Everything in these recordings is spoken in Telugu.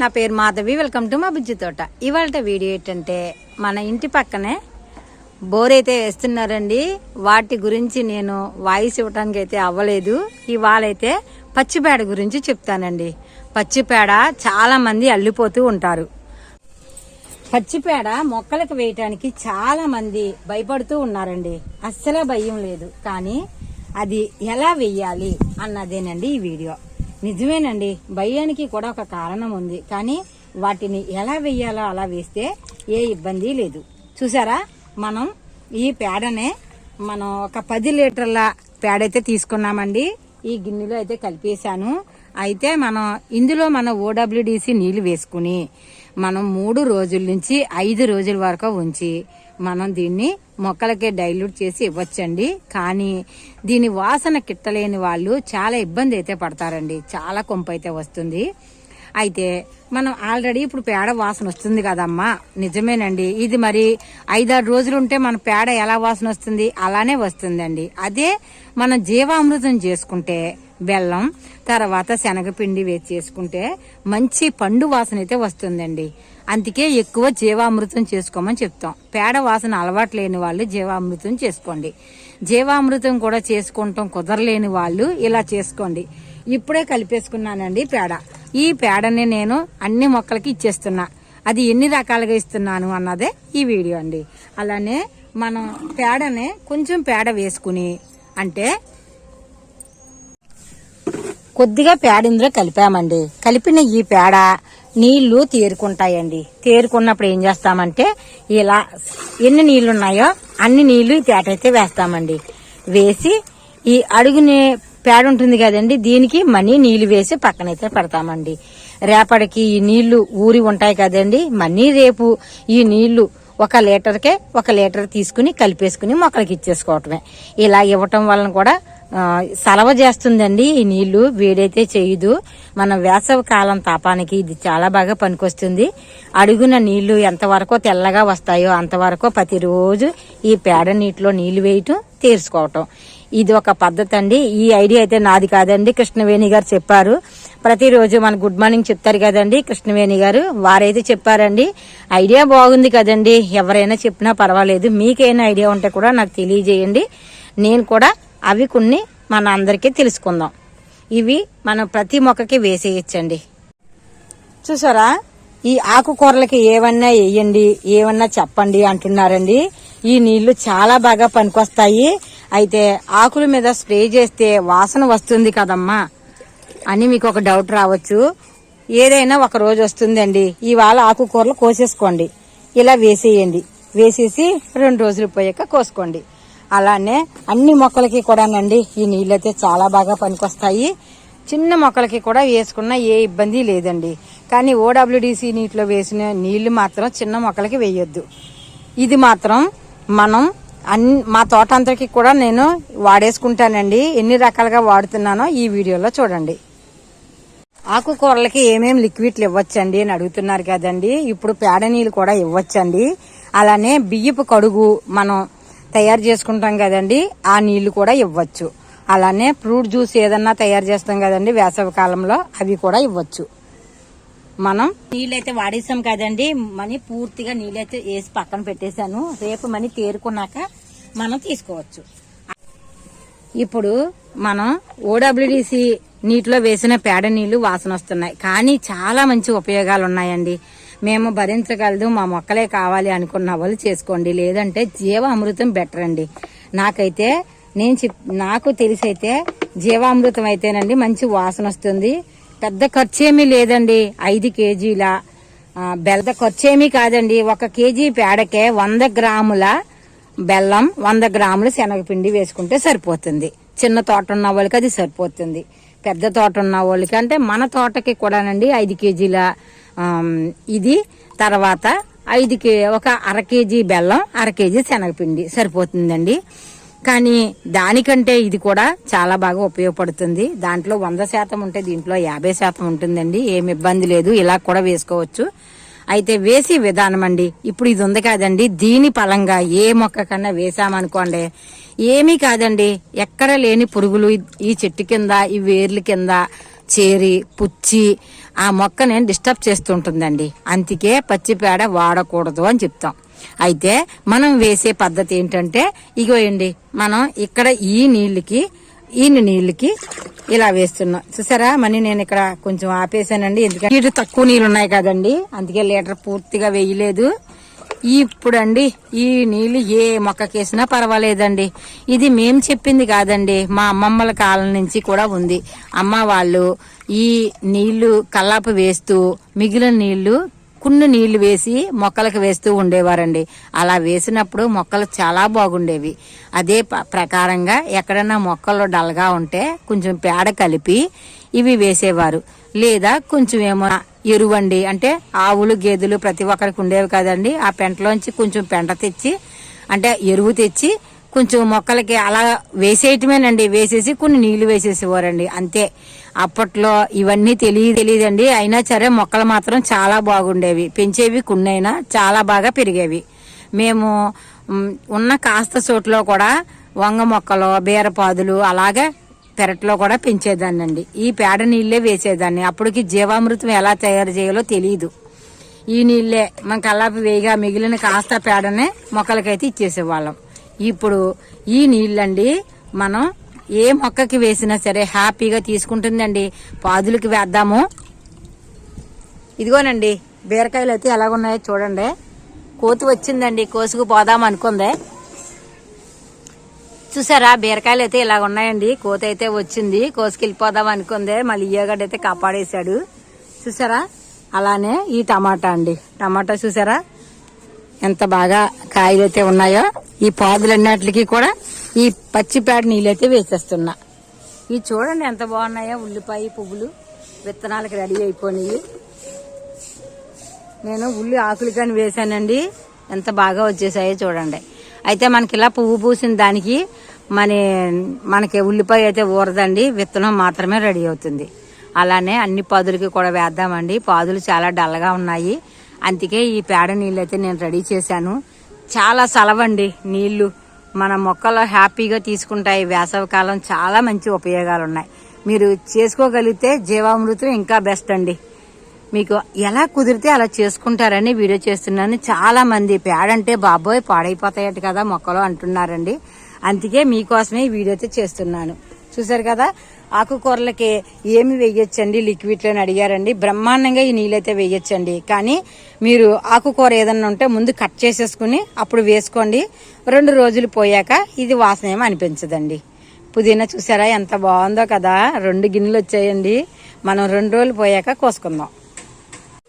నా పేరు మాధవి. వెల్కమ్ టు మా బుజ్జి తోట. ఇవాళ వీడియో ఏంటంటే మన ఇంటి పక్కనే బోర్ అయితే వేస్తున్నారండి. వాటి గురించి నేను వాయిస్ ఇవ్వడానికి అయితే అవ్వలేదు. ఇవాళైతే పచ్చిపేడ గురించి చెప్తానండి. పచ్చిపేడ చాలా మంది అల్లిపోతూ ఉంటారు. పచ్చిపేడ మొక్కలకు వేయటానికి చాలా మంది భయపడుతూ ఉన్నారండి. అస్సలే భయం లేదు. కానీ అది ఎలా వెయ్యాలి అన్నదేనండి ఈ వీడియో. నిజమేనండి. భయానికి కూడా ఒక కారణం ఉంది. కానీ వాటిని ఎలా వేయాలో అలా వేస్తే ఏ ఇబ్బంది లేదు. చూసారా? మనం ఈ పేడనే మనం ఒక పది లీటర్ల పేడ అయితే తీసుకున్నామండి. ఈ గిన్నెలో అయితే కలిపేశాను. అయితే మనం ఇందులో మన ఓడబ్ల్యూడిసి నీళ్ళు వేసుకుని మనం మూడు రోజుల నుంచి ఐదు రోజుల వరకు ఉంచి మనం దీన్ని మొక్కలకే డైల్యూట్ చేసి ఇవ్వచ్చండి. కానీ దీని వాసన కిట్టలేని వాళ్ళు చాలా ఇబ్బంది అయితే పడతారండి. చాలా కొంపు అయితే వస్తుంది. అయితే మనం ఆల్రెడీ ఇప్పుడు పేడ వాసన వస్తుంది కదమ్మా. నిజమేనండి. ఇది మరి ఐదారు రోజులు ఉంటే మన పేడ ఎలా వాసన వస్తుంది? అలానే వస్తుందండి. అదే మనం జీవామృతం చేసుకుంటే బెల్లం తర్వాత శనగపిండి వేసి చేసుకుంటే మంచి పండు వాసన అయితే వస్తుందండి. అందుకే ఎక్కువ జీవామృతం చేసుకోమని చెప్తాం. పేడ వాసన అలవాటు లేని వాళ్ళు జీవామృతం చేసుకోండి. జీవామృతం కూడా చేసుకుంటాం కుదరలేని వాళ్ళు ఇలా చేసుకోండి. ఇప్పుడే కలిపేసుకున్నానండి పేడ. ఈ పేడని నేను అన్ని మొక్కలకి ఇచ్చేస్తున్నా. అది ఎన్ని రకాలుగా ఇస్తున్నాను అన్నదే ఈ వీడియో అండి. అలానే మనం పేడనే కొంచెం పేడ వేసుకుని అంటే కొద్దిగా పేడ ఇందులో కలిపామండి. కలిపిన ఈ పేడ నీళ్ళు తేరుకుంటాయండి. తేరుకున్నప్పుడు ఏం చేస్తామంటే ఇలా ఎన్ని నీళ్ళు ఉన్నాయో అన్ని నీళ్ళు ఈ తేటైతే వేస్తామండి. వేసి ఈ అడుగునే పేడ ఉంటుంది కదండి దీనికి మనీ నీళ్ళు వేసి పక్కనైతే పెడతామండి. రేపటికి ఈ నీళ్ళు ఊరి ఉంటాయి కదండి మనీ రేపు ఈ నీళ్ళు ఒక లీటర్కే ఒక లీటర్ తీసుకుని కలిపేసుకుని మొక్కలకి ఇచ్చేసుకోవటమే. ఇలా ఇవ్వటం వలన కూడా సలవ చేస్తుందండి. ఈ నీళ్ళు వేడైతే చేయదు. మన వేసవ కాలం తాపానికి ఇది చాలా బాగా పనికొస్తుంది. అడుగున నీళ్ళు ఎంతవరకు తెల్లగా వస్తాయో అంతవరకు ప్రతిరోజు ఈ పేడ నీటిలో నీళ్ళు వేయటం తీర్చుకోవటం ఇది ఒక పద్ధతి అండి. ఈ ఐడియా అయితే నాది కాదండి. కృష్ణవేణి గారు చెప్పారు. ప్రతిరోజు మన గుడ్ మార్నింగ్ చెప్తారు కదండి కృష్ణవేణి గారు. వారైతే చెప్పారండి. ఐడియా బాగుంది కదండి. ఎవరైనా చెప్పినా పర్వాలేదు. మీకైనా ఐడియా ఉంటే కూడా నాకు తెలియజేయండి. నేను కూడా అవి కొన్ని మన అందరికీ తెలుసుకుందాం. ఇవి మనం ప్రతి మొక్కకి వేసేయచ్చండి. చూసారా? ఈ ఆకుకూరలకి ఏమన్నా వేయండి ఏమన్నా చెప్పండి అంటున్నారండి. ఈ నీళ్ళు చాలా బాగా పనికొస్తాయి. అయితే ఆకుల మీద స్ప్రే చేస్తే వాసన వస్తుంది కదమ్మా అని మీకు ఒక డౌట్ రావచ్చు. ఏదైనా ఒక రోజు వస్తుందండి. ఇవాళ ఆకుకూరలు కోసేసుకోండి. ఇలా వేసేయండి. వేసేసి రెండు రోజులు పోయాక కోసుకోండి. అలానే అన్ని మొక్కలకి కూడానండి ఈ నీళ్ళైతే చాలా బాగా పనికొస్తాయి. చిన్న మొక్కలకి కూడా వేసుకున్న ఏ ఇబ్బంది లేదండి. కానీ ఓడబ్ల్యూడిసి నీటిలో వేసిన నీళ్ళు మాత్రం చిన్న మొక్కలకి వేయొద్దు. ఇది మాత్రం మనం అన్ని మా తోట అంతకి కూడా నేను వాడేసుకుంటానండి. ఎన్ని రకాలుగా వాడుతున్నానో ఈ వీడియోలో చూడండి. ఆకుకూరలకి ఏమేమి లిక్విడ్లు ఇవ్వచ్చండి అని అడుగుతున్నారు కదండి. ఇప్పుడు పేడ నీళ్ళు కూడా ఇవ్వచ్చండి. అలానే బియ్యపు కడుగు మనం తయారు చేసుకుంటాం కదండి ఆ నీళ్ళు కూడా ఇవ్వచ్చు. అలానే ఫ్రూట్ జ్యూస్ ఏదన్నా తయారు చేస్తాం కదండి వేసవి కాలంలో అవి కూడా ఇవ్వచ్చు. మనం నీళ్ళైతే వాడేసాం కదండి మనీ పూర్తిగా నీళ్ళైతే వేసి పక్కన పెట్టేశాను. రేపు మనీ తేరుకున్నాక మనం తీసుకోవచ్చు. ఇప్పుడు మనం ఓడబ్ల్యూడిసి నీటిలో వేసిన పేడ నీళ్ళు వాసన వస్తున్నాయి. కానీ చాలా మంచి ఉపయోగాలు ఉన్నాయండి. మేము భరించగలదు మా మొక్కలే కావాలి అనుకున్న వాళ్ళు చేసుకోండి. లేదంటే జీవామృతం బెటర్ అండి. నాకైతే నేను చెప్ నాకు తెలిసైతే జీవామృతం అయితేనండి మంచి వాసన వస్తుంది. పెద్ద ఖర్చేమీ లేదండి. ఐదు కేజీల ఆ, బెల్ద ఖర్చేమీ కాదండి. ఒక కేజీ పేడకే వంద గ్రాముల బెల్లం వంద గ్రాముల శనగపిండి వేసుకుంటే సరిపోతుంది. చిన్న తోట ఉన్న వాళ్ళకి అది సరిపోతుంది. పెద్ద తోట ఉన్న వాళ్ళకి అంటే మన తోటకి కూడానండి ఐదు కేజీల ఇది తర్వాత ఐదు కే ఒక అర కేజీ బెల్లం అర కేజీ శనగపిండి సరిపోతుందండి. కానీ దానికంటే ఇది కూడా చాలా బాగా ఉపయోగపడుతుంది. దాంట్లో వంద శాతం ఉంటే దీంట్లో యాభై శాతం ఉంటుందండి. ఏమి ఇబ్బంది లేదు. ఇలా కూడా వేసుకోవచ్చు. అయితే వేసి విధానం అండి ఇప్పుడు ఇది ఉంది కాదండి. దీని పలంగా ఏ మొక్క కన్నా వేసామనుకోండి ఏమీ కాదండి. ఎక్కడ లేని పురుగులు ఈ చెట్టు కింద ఈ వేర్ల కింద చేరి పుచ్చి ఆ మొక్కని డిస్టర్బ్ చేస్తుంటుందండి. అందుకే పచ్చి పేడ వాడకూడదు అని చెప్తాం. అయితే మనం వేసే పద్ధతి ఏంటంటే ఇగోయండి మనం ఇక్కడ ఈ నీళ్ళకి ఈ నీళ్ళకి ఇలా వేస్తున్నాం. చూసారా? మనీ నేను ఇక్కడ కొంచెం ఆపేసానండి ఎందుకంటే నీళ్ళు తక్కువ నీళ్ళు ఉన్నాయి కదండి అందుకే లీటర్ పూర్తిగా వేయలేదు. ఇప్పుడండి ఈ నీళ్ళు ఏ మొక్కకేసినా పర్వాలేదండి. ఇది మేం చెప్పింది కాదండి. మా అమ్మమ్మల కాలం నుంచి కూడా ఉంది. అమ్మ వాళ్ళు ఈ నీళ్ళు కల్లాపు వేస్తూ మిగిలిన నీళ్ళు కొన్ని నీళ్ళు వేసి మొక్కలకు వేస్తూ ఉండేవారండి. అలా వేసినప్పుడు మొక్కలు చాలా బాగుండేవి. అదే ప- ప్రకారంగా ఎక్కడైనా మొక్కలు డల్గా ఉంటే కొంచెం పేడ కలిపి ఇవి వేసేవారు. లేదా కొంచెం ఏమో ఎరువండి అంటే ఆవులు గేదెలు ప్రతి ఒక్కరికి ఉండేవి కదండి. ఆ పెంటలోంచి కొంచెం పెంట తెచ్చి అంటే ఎరువు తెచ్చి కొంచెం మొక్కలకి అలా వేసేయటమేనండి. వేసేసి కొన్ని నీళ్ళు వేసేసేవారండి. అంతే. అప్పట్లో ఇవన్నీ తెలియ తెలియదండి. అయినా సరే మొక్కలు మాత్రం చాలా బాగుండేవి. పెంచేవి కొన్నైనా చాలా బాగా పెరిగేవి. మేము ఉన్న కాస్త చోట్లో కూడా వంగ మొక్కలు బీరపాదులు అలాగే పెరట్లో కూడా పెంచేదాన్నండి. ఈ పేడ నీళ్ళే వేసేదాన్ని. అప్పటికి జీవామృతం ఎలా తయారు చేయాలో తెలియదు ఈ నీళ్ళే మన కల్లాపి వేయగా మిగిలిన కాస్త పేడనే మొక్కలకైతే ఇచ్చేసేవాళ్ళం. ఇప్పుడు ఈ నీళ్ళండి మనం ఏ మొక్కకి వేసినా సరే హ్యాపీగా తీసుకుంటుందండి. పాదులకి వేద్దాము. ఇదిగోనండి బీరకాయలు అయితే ఎలాగున్నాయో చూడండి. కోతి వచ్చిందండి కోసుకు పోదాం అనుకుందే. చూసారా బీరకాయలు అయితే ఇలాగ ఉన్నాయండి కోత అయితే వచ్చింది కోసుకెళ్ళిపోదాం అనుకుందే. మళ్ళీ ఇయ్యగడ్డ అయితే కాపాడేశాడు. చూసారా? అలానే ఈ టమాటా అండి. టమాటా చూసారా? ఎంత బాగా కాయలైతే ఉన్నాయో ఈ పాదులన్నిటికి కూడా ఈ పచ్చిపేడ నీళ్ళైతే వేసేస్తున్నా. ఇవి చూడండి ఎంత బాగున్నాయో ఉల్లిపాయ పువ్వులు విత్తనాలకు రెడీ అయిపోయినాయి. నేను ఉల్లి ఆకులు కానీ వేసానండి. ఎంత బాగా వచ్చేసాయో చూడండి. అయితే మనకి ఇలా పువ్వు పూసిన దానికి మన మనకి ఉల్లిపాయ అయితే ఊరదండి. విత్తనం మాత్రమే రెడీ అవుతుంది. అలానే అన్ని పాదులకి కూడా వేద్దామండి. పాదులు చాలా డల్గా ఉన్నాయి. అందుకే ఈ పేడ నీళ్ళు అయితే నేను రెడీ చేశాను. చాలా సలవండి నీళ్ళు మన మొక్కలు హ్యాపీగా తీసుకుంటాయి. వేసవికాలం చాలా మంచి ఉపయోగాలు ఉన్నాయి మీరు చేసుకోగలిగితే జీవామృతం ఇంకా బెస్ట్ అండి. మీకు ఎలా కుదిరితే అలా చేసుకుంటారని వీడియో చేస్తున్నాను. చాలామంది పేడంటే బాబోయ్ పాడైపోతాయట కదా మొక్కలు అంటున్నారండి. అందుకే మీకోసమే ఈ వీడియో అయితే చేస్తున్నాను. చూసారు కదా? ఆకుకూరలకి ఏమి వేయొచ్చండి? లిక్విడ్ అని అడిగారండి. బ్రహ్మాండంగా ఈ నీళ్ళైతే వేయొచ్చండి. కానీ మీరు ఆకుకూర ఏదన్నా ఉంటే ముందు కట్ చేసేసుకుని అప్పుడు వేసుకోండి. రెండు రోజులు పోయాక ఇది వాసన ఏమి అనిపించదండి. పుదీనా చూసారా ఎంత బాగుందో కదా? రెండు గిన్నెలు వచ్చాయండి. మనం రెండు రోజులు పోయాక కోసుకుందాం.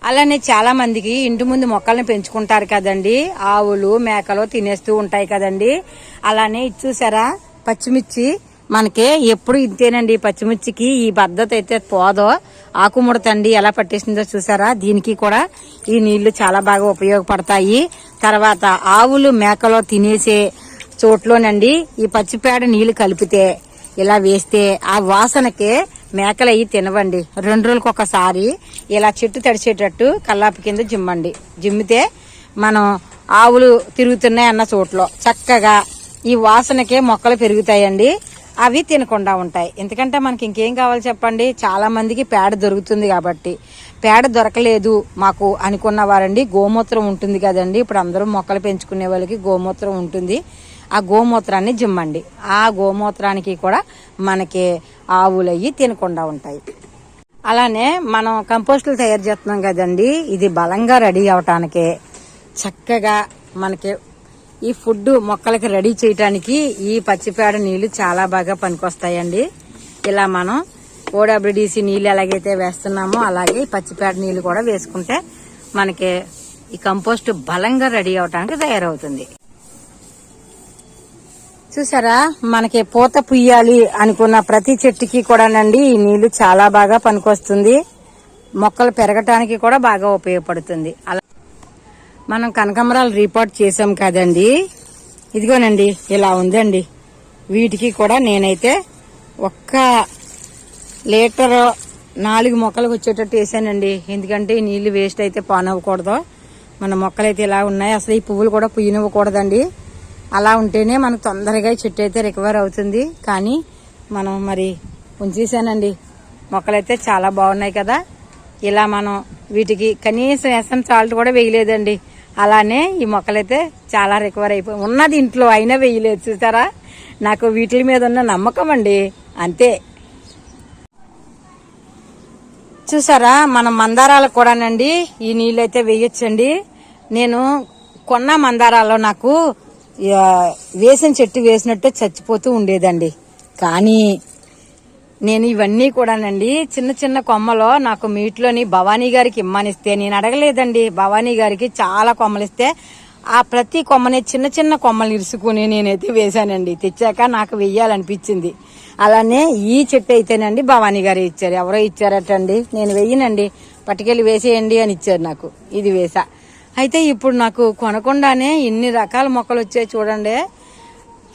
అలానే చాలా మందికి ఇంటి ముందు మొక్కల్ని పెంచుకుంటారు కదండి. ఆవులు మేకలు తినేస్తూ ఉంటాయి కదండి. అలానే ఇది చూసారా? పచ్చిమిర్చి మనకి ఎప్పుడు ఇంతేనండి పచ్చిమిర్చికి ఈ పద్ధతి అయితే పోదో. ఆకుముడతండి ఎలా పట్టేసిందో చూసారా? దీనికి కూడా ఈ నీళ్ళు చాలా బాగా ఉపయోగపడతాయి. తర్వాత ఆవులు మేకలో తినేసే చోట్లోనండి ఈ పచ్చిపేడ నీళ్ళు కలిపితే ఇలా వేస్తే ఆ వాసనకే మేకలు అయ్యి తినవండి. రెండు రోజులకు ఒకసారి ఇలా చెట్టు తడిచేటట్టు కల్లాపి కింద జిమ్మండి. జిమ్మితే మనం ఆవులు తిరుగుతున్నాయి అన్న చోట్లో చక్కగా ఈ వాసనకే మొక్కలు పెరుగుతాయండి. అవి తినకుండా ఉంటాయి. ఎందుకంటే మనకి ఇంకేం కావాలి చెప్పండి? చాలా మందికి పేడ దొరుకుతుంది కాబట్టి. పేడ దొరకలేదు మాకు అనుకున్న వారండి. గోమూత్రం ఉంటుంది కదండి. ఇప్పుడు అందరూ మొక్కలు పెంచుకునే వాళ్ళకి గోమూత్రం ఉంటుంది. ఆ గోమూత్రాన్ని జిమ్మండి. ఆ గోమూత్రానికి కూడా మనకి ఆవులయ్యి తినకుండా ఉంటాయి. అలానే మనం కంపోస్టులు తయారు చేస్తున్నాం కదండి. ఇది బలంగా రెడీ అవటానికి చక్కగా మనకి ఈ ఫుడ్ మొక్కలకి రెడీ చేయటానికి ఈ పచ్చిపేడ నీళ్ళు చాలా బాగా పనికొస్తాయండి. ఇలా మనం ఓడబ్ల్యూడిసి నీళ్ళు ఎలాగైతే వేస్తున్నామో అలాగే పచ్చిపేడ నీళ్ళు కూడా వేసుకుంటే మనకి ఈ కంపోస్ట్ బలంగా రెడీ అవటానికి తయారవుతుంది. చూసారా? మనకి పూత పుయ్యాలి అనుకున్న ప్రతి చెట్టుకి కూడానండి ఈ నీళ్ళు చాలా బాగా పనికొస్తుంది. మొక్కలు పెరగటానికి కూడా బాగా ఉపయోగపడుతుంది. అలా మనం కనకమరాలు రిపోర్ట్ చేసాం కదండి. ఇదిగోనండి ఇలా ఉందండి. వీటికి కూడా నేనైతే ఒక్క లీటర్ నాలుగు మొక్కలకు వచ్చేటట్టు వేసానండి. ఎందుకంటే ఈ నీళ్ళు వేస్ట్ అయితే పానవ్వకూడదు. మన మొక్కలైతే ఇలా ఉన్నాయి. అసలు ఈ పువ్వులు కూడా పుయ్యనివ్వకూడదండి. అలా ఉంటేనే మనకు తొందరగా చెట్టు అయితే రికవర్ అవుతుంది. కానీ మనం మరి ఉంచేసానండి. మొక్కలైతే చాలా బాగున్నాయి కదా. ఇలా మనం వీటికి కనీసం ఎసన్ సాల్ట్ కూడా వేయలేదండి. అలానే ఈ మొక్కలైతే చాలా రికవర్ అయిపోయి ఉన్నది ఇంట్లో అయినా వేయలేదు చూసారా? నాకు వీటి మీద ఉన్న నమ్మకం అండి అంతే. చూసారా? మన మందారాలకు కూడానండి ఈ నీళ్ళు అయితే వేయొచ్చండి. నేను కొన్న మందారాల్లో నాకు వేసిన చెట్టు వేసినట్టే చచ్చిపోతూ ఉండేదండి. కానీ నేను ఇవన్నీ కూడానండి చిన్న చిన్న కొమ్మలో నాకు మీట్లోని భవానీ గారికి ఇమ్మనిస్తే నేను అడగలేదండి భవానీ గారికి చాలా కొమ్మలు ఇస్తే ఆ ప్రతి కొమ్మని చిన్న చిన్న కొమ్మలు ఇరుసుకుని నేనైతే వేశానండి. తెచ్చాక నాకు వెయ్యాలనిపించింది. అలానే ఈ చెట్టు అయితేనండి భవానీ గారు ఇచ్చారు. ఎవరో ఇచ్చారటండి. నేను వెయ్యనండి. పట్టుకెళ్ళి వేసేయండి అని ఇచ్చారు నాకు. ఇది వేసా. అయితే ఇప్పుడు నాకు కొనకుండానే ఇన్ని రకాల మొక్కలు వచ్చాయి చూడండి.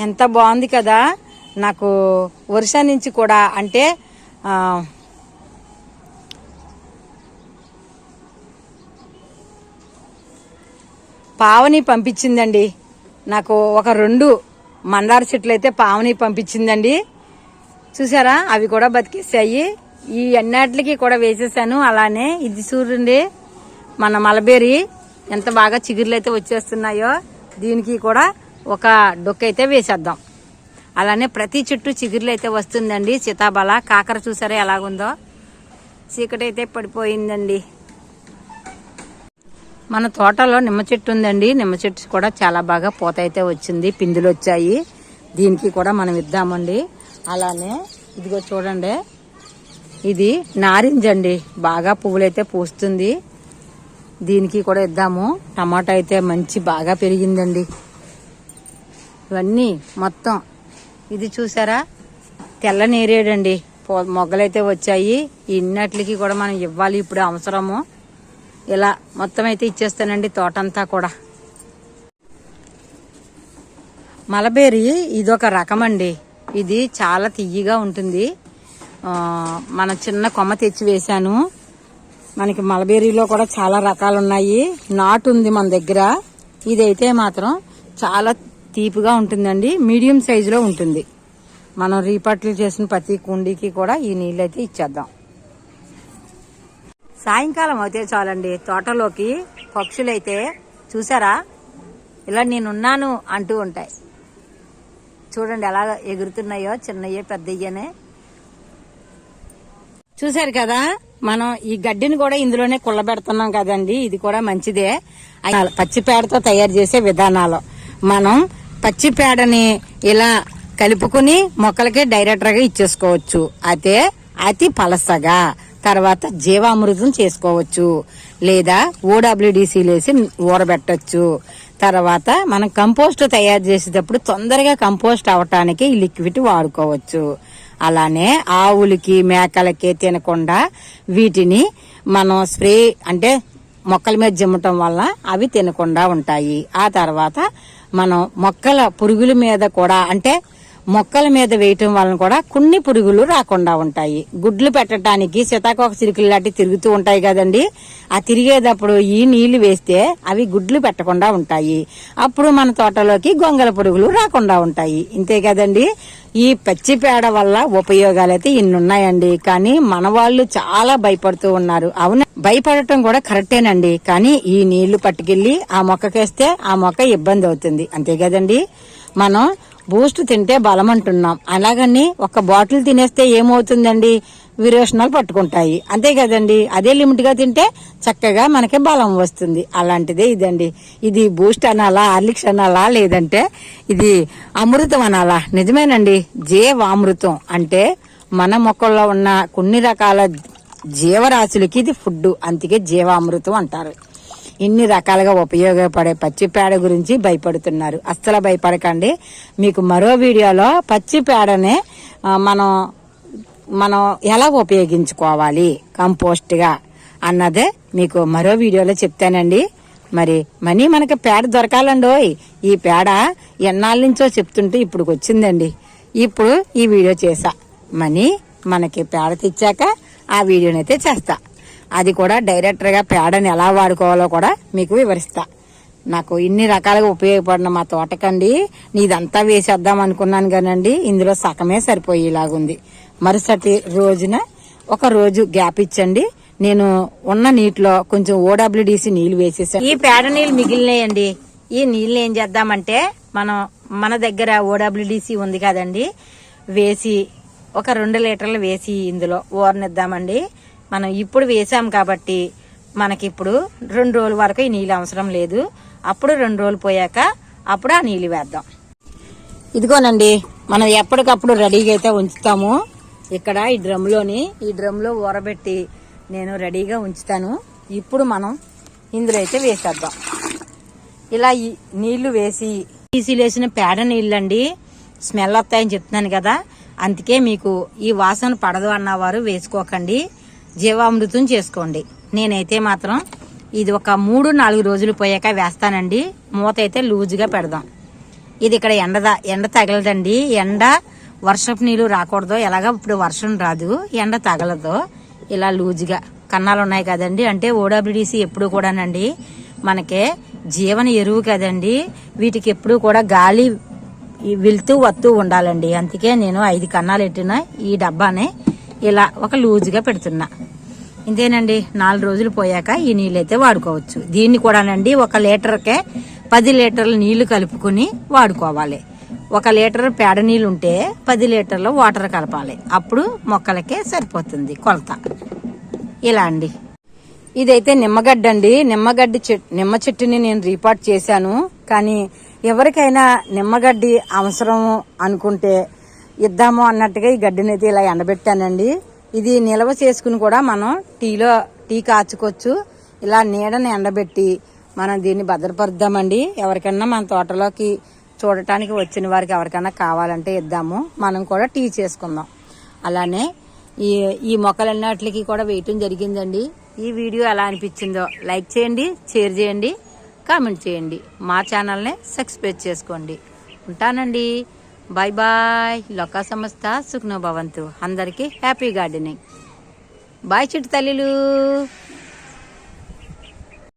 ఎంత బాగుంది కదా. నాకు వర్ష నుంచి కూడా అంటే పావని పంపించిందండి. నాకు ఒక రెండు మందార చెట్లు అయితే పావని పంపించిందండి. చూసారా? అవి కూడా బతికేసాయి. ఈ అన్నిటికి కూడా వేసేసాను. అలానే ఇది చూడండి మన మలబేరి ఎంత బాగా చిగుర్లు అయితే వచ్చేస్తున్నాయో దీనికి కూడా ఒక డొక్క అయితే వేసేద్దాం. అలానే ప్రతి చెట్టు చిగురులు అయితే వస్తుందండి. సీతాబల కాకర చూసారా ఎలాగుందో? చీకటి అయితే పడిపోయిందండి. మన తోటలో నిమ్మ చెట్టు ఉందండి. నిమ్మ చెట్టు కూడా చాలా బాగా పూత అయితే వచ్చింది. పిందులు వచ్చాయి. దీనికి కూడా మనం ఇద్దామండి. అలానే ఇదిగో చూడండి. ఇది నారింజ అండి. బాగా పువ్వులైతే పూస్తుంది. దీనికి కూడా ఇద్దాము. టమాటా అయితే మంచి బాగా పెరిగిందండి. ఇవన్నీ మొత్తం ఇది చూసారా? తెల్ల నేరేడండి. పో- మొగ్గలైతే వచ్చాయి. ఇన్నట్లకి కూడా మనం ఇవ్వాలి ఇప్పుడు అవసరము. ఇలా మొత్తం అయితే ఇచ్చేస్తానండి తోటంతా కూడా. మలబేరి ఇదొక రకం అండి ఇది చాలా తియ్యగా ఉంటుంది. మన చిన్న కొమ్మ తెచ్చి వేశాను. మనకి మలబేరీలో కూడా చాలా రకాలు ఉన్నాయి నాటు ఉంది మన దగ్గర. ఇదైతే మాత్రం చాలా తీపిగా ఉంటుందండి. మీడియం సైజులో ఉంటుంది. మనం రీపట్లు చేసిన ప్రతి కుండీకి కూడా ఈ నీళ్ళు అయితే ఇచ్చేద్దాం. సాయంకాలం అయితే చాలండి. తోటలోకి పక్షులైతే చూసారా? ఇలా నేనున్నాను అంటూ ఉంటాయి. చూడండి ఎలా ఎగురుతున్నాయో చిన్నయ్యే పెద్దయ్యనే. చూసారు కదా? మనం ఈ గడ్డిని కూడా ఇందులోనే కుళ్ళబెడుతున్నాం కదండి. ఇది కూడా మంచిదే. పచ్చిపేడతో పచ్చి పేడతో తయారు చేసే విధానాలు. మనం పచ్చి పేడని ఇలా కలుపుకుని మొక్కలకి డైరెక్టర్గా ఇచ్చేసుకోవచ్చు. అయితే అతి పలసగా తర్వాత జీవామృతం చేసుకోవచ్చు. లేదా ఓడబ్ల్యూడిసి లేసి ఊరబెట్టచ్చు. తర్వాత మనం కంపోస్ట్ తయారు చేసేటప్పుడు తొందరగా కంపోస్ట్ అవటానికి ఈ లిక్విడ్ వాడుకోవచ్చు. అలానే ఆవులకి మేకలకి తినకుండా వీటిని మనం స్ప్రే అంటే మొక్కల మీద జిమ్మటం వల్ల అవి తినకుండా ఉంటాయి. ఆ తర్వాత మనం మొక్కల పురుగుల మీద కూడా అంటే మొక్కల మీద వేయటం వలన కూడా కొన్ని పురుగులు రాకుండా ఉంటాయి. గుడ్లు పెట్టడానికి సీతాకోక చిరుకులు లాంటివి తిరుగుతూ ఉంటాయి కదండి. ఆ తిరిగేటప్పుడు ఈ నీళ్ళు వేస్తే అవి గుడ్లు పెట్టకుండా ఉంటాయి. అప్పుడు మన తోటలోకి గొంగల పురుగులు రాకుండా ఉంటాయి. ఇంతే కదండి. ఈ పచ్చి పేడ వల్ల ఉపయోగాలు అయితే ఇన్నున్నాయండి. కానీ మన వాళ్ళు చాలా భయపడుతూ ఉన్నారు. అవును భయపడటం కూడా కరెక్టేనండి. కానీ ఈ నీళ్ళు పట్టుకెళ్ళి ఆ మొక్కకేస్తే ఆ మొక్క ఇబ్బంది అవుతుంది. అంతే కదండి. మనం బూస్ట్ తింటే బలం అంటున్నాం అలాగని ఒక బాటిల్ తినేస్తే ఏమవుతుందండి? విరోచనాలు పట్టుకుంటాయి. అంతే కదండి? అదే లిమిట్గా తింటే చక్కగా మనకి బలం వస్తుంది. అలాంటిదే ఇదండి. ఇది బూస్ట్ అనాలా హార్లిక్స్ అనాలా లేదంటే ఇది అమృతం అనాలా? నిజమేనండి. జీవామృతం అంటే మన మొక్కల్లో ఉన్న కొన్ని రకాల జీవరాశులకి ఇది ఫుడ్ అందుకే జీవామృతం అంటారు. ఇన్ని రకాలుగా ఉపయోగపడే పచ్చి పేడ గురించి భయపడుతున్నారు. అస్సలు భయపడకండి. మీకు మరో వీడియోలో పచ్చి పేడనే మనం మనం ఎలా ఉపయోగించుకోవాలి? కంపోస్ట్గా అన్నదే మీకు మరో వీడియోలో చెప్తానండి. మరి మనీ మనకి పేడ దొరకాలండోయ్ ఈ పేడ ఎన్నాళ్ళ నుంచో చెప్తుంటే ఇప్పుడు వచ్చిందండి. ఇప్పుడు ఈ వీడియో చేసా మనీ మనకి పేడ తెచ్చాక ఆ వీడియోనైతే చేస్తా. అది కూడా డైరెక్టర్గా పేడని ఎలా వాడుకోవాలో కూడా మీకు వివరిస్తా. నాకు ఇన్ని రకాలుగా ఉపయోగపడిన మా తోటకండి. నీదంతా వేసేద్దాం అనుకున్నాను కానండి. ఇందులో సగమే సరిపోయేలాగుంది. మరుసటి రోజున ఒక రోజు గ్యాప్ ఇచ్చండి. నేను ఉన్న నీటిలో కొంచెం ఓడబ్ల్యూడిసి నీళ్ళు వేసేసాను. ఈ పేడ నీళ్ళు మిగిలినాయండి. ఈ నీళ్ళు ఏం చేద్దామంటే మనం మన దగ్గర ఓడబ్ల్యూడిసి ఉంది కదండి. వేసి ఒక రెండు లీటర్లు వేసి ఇందులో ఓరనిద్దామండి. మనం ఇప్పుడు వేసాం కాబట్టి మనకి ఇప్పుడు రెండు రోజుల వరకు ఈ నీళ్ళు అవసరం లేదు. అప్పుడు రెండు రోజులు పోయాక అప్పుడు ఆ నీళ్ళు వేద్దాం. ఇదిగోనండి మనం ఎప్పటికప్పుడు రెడీగా అయితే ఉంచుతాము. ఇక్కడ ఈ డ్రమ్లోని ఈ డ్రమ్లో ఊరబెట్టి నేను రెడీగా ఉంచుతాను. ఇప్పుడు మనం ఇందులో అయితే వేసేద్దాం. ఇలా ఈ నీళ్ళు వేసి తీసిలేసిన పేడ నీళ్ళండి స్మెల్ వస్తాయని చెప్తున్నాను కదా. అందుకే మీకు ఈ వాసన పడదు అన్నవారు వేసుకోకండి. జీవామృతం చేసుకోండి. నేనైతే మాత్రం ఇది ఒక మూడు నాలుగు రోజులు పోయాక వేస్తానండి. మూత అయితే లూజుగా పెడదాం. ఇది ఇక్కడ ఎండదా ఎండ తగలదండి. ఎండ వర్షపు నీళ్ళు రాకూడదు. ఎలాగ ఇప్పుడు వర్షం రాదు. ఎండ తగలదు. ఇలా లూజుగా. కన్నాలు ఉన్నాయి కదండి. అంటే ఓడబ్ల్యూడిసి ఎప్పుడు కూడానండి మనకే జీవన ఎరువు కదండి. వీటికి ఎప్పుడు కూడా గాలి వెళ్తూ వస్తూ ఉండాలండి. అందుకే నేను ఐదు కన్నాలు పెట్టిన ఈ డబ్బానే ఇలా ఒక లూజుగా పెడుతున్నా. ఇంతేనండి నాలుగు రోజులు పోయాక ఈ నీళ్ళైతే వాడుకోవచ్చు. దీన్ని కూడానండి ఒక లీటర్కే పది లీటర్ల నీళ్ళు కలుపుకుని వాడుకోవాలి. ఒక లీటర్ పేడ నీళ్ళు ఉంటే పది లీటర్ల వాటర్ కలపాలి. అప్పుడు మొక్కలకే సరిపోతుంది కొలత. ఇలా అండి. ఇదైతే నిమ్మగడ్డ అండి. నిమ్మగడ్డి నిమ్మ చెట్టుని నేను రీపార్ట్ చేశాను. కానీ ఎవరికైనా నిమ్మగడ్డి అవసరం అనుకుంటే ఇద్దాము అన్నట్టుగా ఈ గడ్డినైతే ఇలా ఎండబెట్టానండి. ఇది నిల్వ చేసుకుని కూడా మనం టీలో టీ కాచుకోవచ్చు. ఇలా నీడని ఎండబెట్టి మనం దీన్ని భద్రపరుద్దామండి. ఎవరికైనా మన తోటలోకి చూడటానికి వచ్చిన వారికి ఎవరికైనా కావాలంటే ఇద్దాము. మనం కూడా టీ చేసుకుందాం. అలానే ఈ ఈ మొక్కలన్నిటికి కూడా వేయటం జరిగిందండి. ఈ వీడియో ఎలా అనిపించిందో లైక్ చేయండి షేర్ చేయండి కామెంట్ చేయండి. మా ఛానల్ని సబ్స్క్రైబ్ చేసుకోండి. ఉంటానండి. బాయ్ బాయ్ లొకా సంస్థ సుఖ్నో భవంతు అందరికీ హ్యాపీ గార్డెనింగ్ బాయ్ చిట్టు తల్లిలు